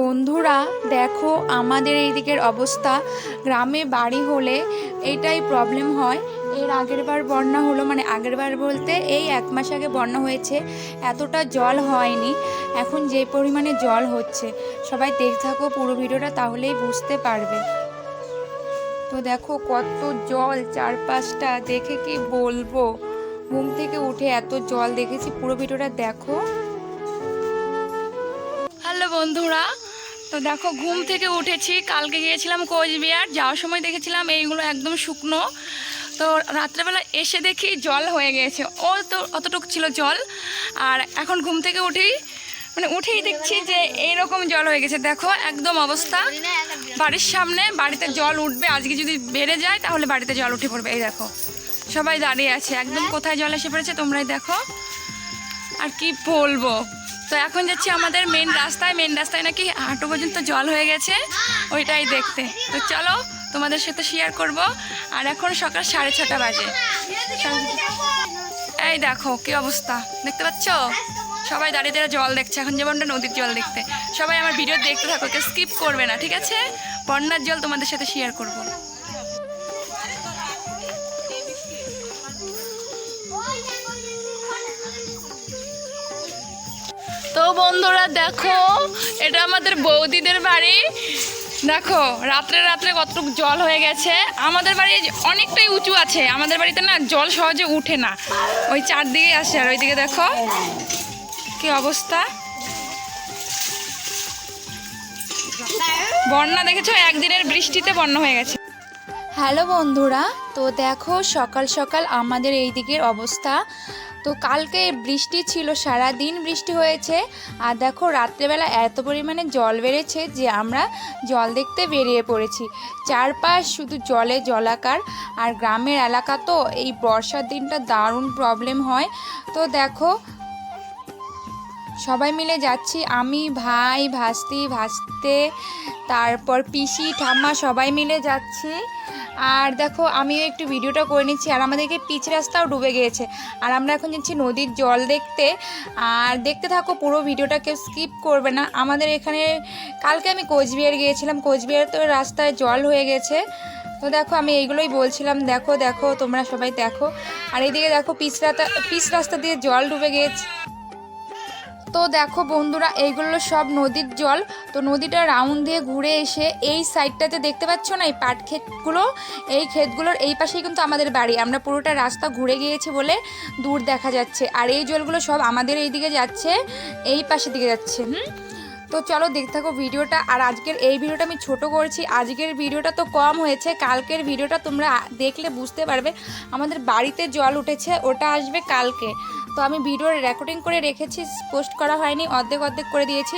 বন্ধুরা, দেখো আমাদের এই দিকের অবস্থা। গ্রামে বাড়ি হলে এটাই প্রবলেম হয়। এর আগের বার বন্যা হলো মানে আগের বার বলতে এই এক মাস আগে বন্যা হয়েছে, এতটা জল হয়নি। এখন যে পরিমাণে জল হচ্ছে, সবাই দেখ থাকো পুরো ভিডিওটা, তাহলেই বুঝতে পারবে। তো দেখো কত জল চারপাশটা, দেখে কি বলব? ঘুম থেকে উঠে এত জল দেখেছি, পুরো ভিডিওটা দেখো। বন্ধুরা। তো দেখো, ঘুম থেকে উঠেছি। কালকে গিয়েছিলাম কোচবিহার। যাওয়ার সময় দেখেছিলাম এইগুলো একদম শুকনো। তো রাত্রেবেলা এসে দেখি জল হয়ে গিয়েছে ও তো অতটুকু ছিল জল। আর এখন ঘুম থেকে উঠেই মানে উঠেই দেখছি যে এইরকম জল হয়ে গেছে। দেখো, একদম অবস্থা। বাড়ির সামনে বাড়িতে জল উঠবে। আজকে যদি বেড়ে যায়, তাহলে বাড়িতে জল উঠে পড়বে। এই দেখো, সবাই দাঁড়িয়ে আছে। একদম কোথায় জল এসে পড়েছে তোমরাই দেখো। আর কি বলব? তো এখন যাচ্ছি আমাদের মেন রাস্তায় মেন রাস্তায় নাকি হাঁটু পর্যন্ত জল হয়ে গেছে, ওইটাই দেখতে। তো চলো তোমাদের সাথে শেয়ার করব। আর এখন সকাল সাড়ে ছটা বাজে। এই দেখো কি অবস্থা, দেখতে পাচ্ছ? সবাই দাঁড়িয়ে দাঁড়িয়ে জল দেখছে, এখন যেমনটা নদীর জল দেখতে। সবাই আমার ভিডিও দেখতে থাকো, কেউ স্কিপ করবে না, ঠিক আছে? বন্যার জল তোমাদের সাথে শেয়ার করব। বন্ধুরা, দেখো, এটা আমাদের বৌদিদের বাড়ি। দেখো, রাত্রে রাত্রে কতটুকু জল হয়ে গেছে। আমাদের বাড়ি অনেকটাই উঁচু আছে। আমাদের বাড়িতে না জল সহজে উঠে না। ওই চারদিকে আসে, আর ওইদিকে দেখো কি অবস্থা। বন্যা দেখেছ? একদিনের বৃষ্টিতে বন্যা হয়ে গেছে। হ্যালো বন্ধুরা, তো দেখো সকাল সকাল আমাদের এই দিকের অবস্থা। তো কালকে বৃষ্টি ছিল সারা দিন বৃষ্টি হয়েছে। আর দেখো, রাত্রেবেলা এত পরিমাণে জল বেড়েছে যে আমরা জল দেখতে বেরিয়ে পড়েছি। চারপাশ শুধু জলে জলাকার। আর গ্রামের এলাকা তো এই বর্ষার দিনটা দারুণ প্রবলেম হয়। তো দেখো, সবাই মিলে যাচ্ছি। আমি, ভাই, ভাস্তি, ভাস্তে, তারপর পিসি, ঠাম্মা সবাই মিলে যাচ্ছি। আর দেখো, আমিও একটু ভিডিওটা করে নিচ্ছি। আর আমাদেরকে পিচ রাস্তাও ডুবে গিয়েছে। আর আমরা এখন যাচ্ছি নদীর জল দেখতে। আর দেখতে থাকো, পুরো ভিডিওটা কেউ স্কিপ করবে না। আমাদের এখানে, কালকে আমি কোচবিহার গিয়েছিলাম। কোচবিহার তো রাস্তায় জল হয়ে গেছে। তো দেখো, আমি এইগুলোই বলছিলাম। দেখো দেখো, তোমরা সবাই দেখো। আর এইদিকে দেখো, পিচ রাস্তা পিচ রাস্তা দিয়ে জল ডুবে গিয়েছে। তো দেখো বন্ধুরা, এইগুলো সব নদীর জল। তো নদীটা রাউন্ড দিয়ে ঘুরে এসে এই সাইডটাতে দেখতে পাচ্ছ না, এই পাট ক্ষেতগুলো? এই ক্ষেতগুলোর এই পাশেই কিন্তু আমাদের বাড়ি। আমরা পুরোটা রাস্তা ঘুরে গিয়েছি বলে দূর দেখা যাচ্ছে। আর এই জলগুলো সব আমাদের এই দিকে যাচ্ছে, এই পাশের দিকে যাচ্ছে, হুম? তো চলো দেখতে থাকো ভিডিওটা। আর আজকের এই ভিডিওটা আমি ছোট করছি। আজকের ভিডিওটা তো কম হয়েছে। কালকের ভিডিওটা তোমরা দেখলে বুঝতে পারবে। আমাদের বাড়িতে জল উঠেছে, ওটা আসবে কালকে। তো আমি ভিডিওর রেকর্ডিং করে রেখেছি পোস্ট করা হয়নি, অর্ধেক অর্ধেক করে দিয়েছি।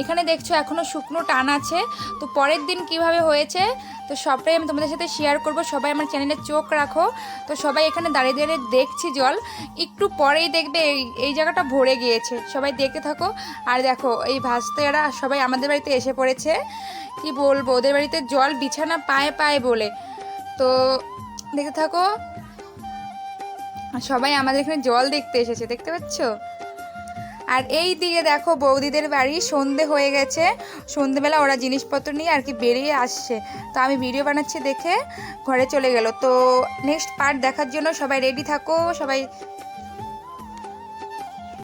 এখানে দেখছ এখনও শুকনো টান আছে। তো পরের দিন কীভাবে হয়েছে, তো সবটাই আমি তোমাদের সাথে শেয়ার করব। সবাই আমার চ্যানেলে চোখ রাখো। তো সবাই এখানে দাঁড়িয়ে দাঁড়িয়ে দেখছি জল। একটু পরেই দেখবে এই এই জায়গাটা ভরে গিয়েছে। সবাই দেখতে থাকো। আর দেখো, এই ভাস্তেরা সবাই আমাদের বাড়িতে এসে পড়েছে। কি বলব, ওদের বাড়িতে জল বিছানা পায়ে পায়ে বলে। তো দেখতে থাকো। সবাই আমাদের এখানে জল দেখতে এসেছে, দেখতে পাচ্ছ? আর এই দিকে দেখো বৌদিদের বাড়ি, সন্ধে হয়ে গেছে। সন্ধেবেলা ওরা জিনিসপত্র নিয়ে আর কি বেরিয়ে আসছে। তো আমি ভিডিও বানাচ্ছি দেখে ঘরে চলে গেল। তো নেক্সট পার্ট দেখার জন্য সবাই রেডি থাকো, সবাই